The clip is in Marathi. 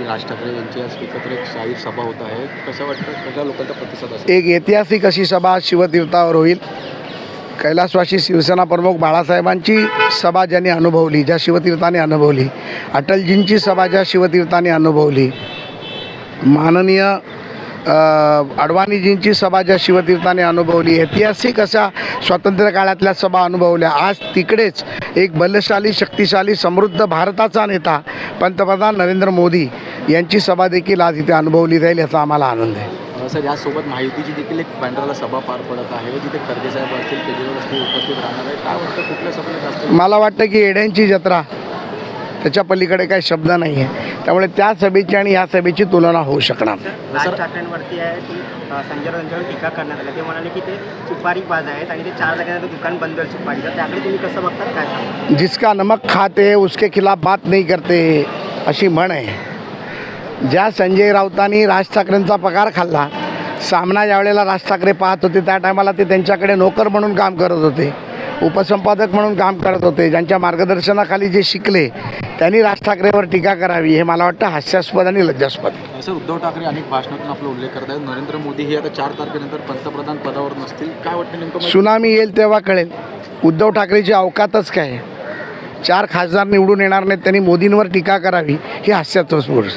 की राज ठाकरे यांची आज एकत्र एक शाही सभा होत आहे. कसं वाटतं? सगळ्या लोकांचा प्रतिसाद असेल? एक ऐतिहासिक अशी सभा शिवतीर्थावर होईल. कैलासवासी शिवसेना प्रमुख बाळासाहेबांची सभा ज्यांनी अनुभवली ज्या शिवतीर्थाने अनुभवली अटलजींची सभा ज्या शिवतीर्थाने अनुभवली माननीय अडवाणीजींची सभा ज्या शिवतीर्थाने अनुभवली ऐतिहासिक अशा स्वातंत्र्य काळातल्या सभा अनुभवल्या. आज तिकडेच एक बलशाली शक्तिशाली समृद्ध भारताचा नेता पंतप्रधान नरेंद्र मोदी यांची सभा देखील आज इथे अनुभवली जाईल याचा आम्हाला आनंद आहे. सर यासोबत माहितीची देखील एक बँड्राला सभा पार पडत आहे जिथे खडगे साहेब असतील केजरीवाल असतील उपस्थित राहणार आहे काय वाटतं कुठल्या सभेला जास्त मला वाटतं की येड्यांची जत्रा त्याच्या पलीकडे काही शब्द नाही आहे. त्यामुळे त्या सभेची आणि ह्या सभेची तुलना होऊ शकणार नाही. राज ठाकरेंवरती आहे की अ, संजय राऊतांच्यावर टीका करण्यात आली. ते म्हणाले की ते सुपारी बाज आहेत आणि ते चार जागेनंतर दुकान बंद होईल सुपारीचं त्याकडे तुम्ही कसं बघता काय सांगा जिसका नमक खाते उसके खिलाफ बात नाही करते अशी म्हण आहे. ज्या संजय राऊतांनी राज ठाकरेंचा पगार खाल्ला सामना ज्यावेळेला राज ठाकरे पाहत होते त्या टायमाला ते त्यांच्याकडे नोकर म्हणून काम करत होते उपसंपादक म्हणून काम करत होते ज्यांच्या मार्गदर्शनाखाली जे शिकले त्यांनी राज ठाकरेवर टीका करावी हे मला वाटतं हास्यास्पद आणि लज्जास्पद. उद्धव ठाकरे अनेक भाषणातून आपला उल्लेख करत आहेत. नरेंद्र मोदी हे आता चार तारखेनंतर पंतप्रधान पदावर नसतील. काय वाटतं नेमकं सुनामी येईल तेव्हा कळेल. उद्धव ठाकरेची अवकातच काय? चार खासदार निवडून येणार नाहीत त्यांनी मोदींवर टीका करावी ही हास्यास्पद.